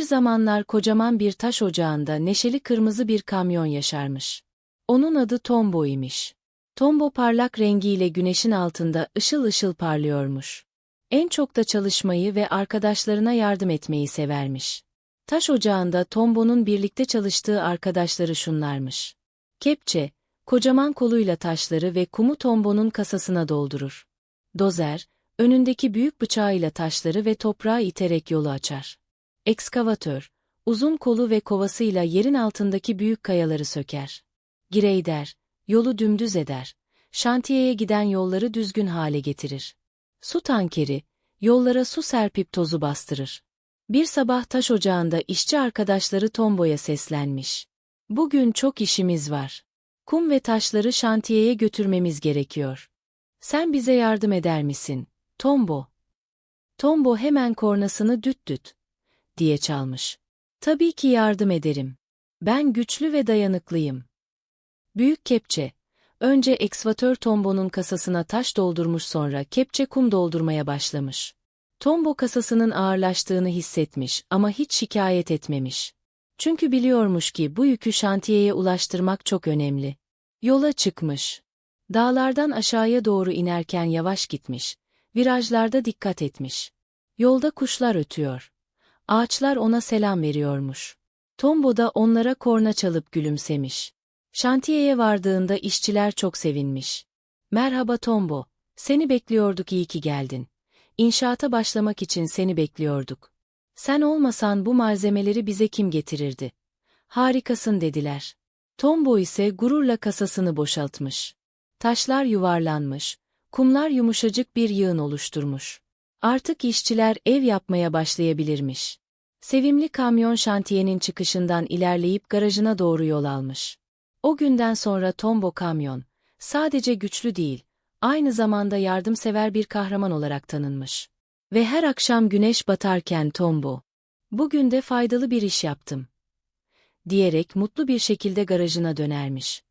zamanlar kocaman bir taş ocağında neşeli kırmızı bir kamyon yaşarmış. Onun adı Tombo imiş. Tombo parlak rengiyle güneşin altında ışıl ışıl parlıyormuş. En çok da çalışmayı ve arkadaşlarına yardım etmeyi severmiş. Taş ocağında Tombo'nun birlikte çalıştığı arkadaşları şunlarmış. Kepçe, kocaman koluyla taşları ve kumu Tombo'nun kasasına doldurur. Dozer, önündeki büyük bıçağıyla taşları ve toprağı iterek yolu açar. Ekskavatör, uzun kolu ve kovasıyla yerin altındaki büyük kayaları söker. Gireyder, yolu dümdüz eder. Şantiyeye giden yolları düzgün hale getirir. Su tankeri, yollara su serpip tozu bastırır. Bir sabah taş ocağında işçi arkadaşları Tombo'ya seslenmiş. Bugün çok işimiz var. Kum ve taşları şantiyeye götürmemiz gerekiyor. Sen bize yardım eder misin, Tombo? Tombo hemen kornasını düt düt diye çalmış. Tabii ki yardım ederim. Ben güçlü ve dayanıklıyım. Büyük kepçe. Önce ekskavatör Tombo'nun kasasına taş doldurmuş sonra kepçe kum doldurmaya başlamış. Tombo kasasının ağırlaştığını hissetmiş ama hiç şikayet etmemiş. Çünkü biliyormuş ki bu yükü şantiyeye ulaştırmak çok önemli. Yola çıkmış. Dağlardan aşağıya doğru inerken yavaş gitmiş. Virajlarda dikkat etmiş. Yolda kuşlar ötüyor. Ağaçlar ona selam veriyormuş. Tombo da onlara korna çalıp gülümsemiş. Şantiyeye vardığında işçiler çok sevinmiş. Merhaba Tombo, seni bekliyorduk iyi ki geldin. İnşaata başlamak için seni bekliyorduk. Sen olmasan bu malzemeleri bize kim getirirdi? Harikasın dediler. Tombo ise gururla kasasını boşaltmış. Taşlar yuvarlanmış, kumlar yumuşacık bir yığın oluşturmuş. Artık işçiler ev yapmaya başlayabilirmiş. Sevimli kamyon şantiyenin çıkışından ilerleyip garajına doğru yol almış. O günden sonra Tombo kamyon, sadece güçlü değil, aynı zamanda yardımsever bir kahraman olarak tanınmış. Ve her akşam güneş batarken Tombo, bugün de faydalı bir iş yaptım, diyerek mutlu bir şekilde garajına dönermiş.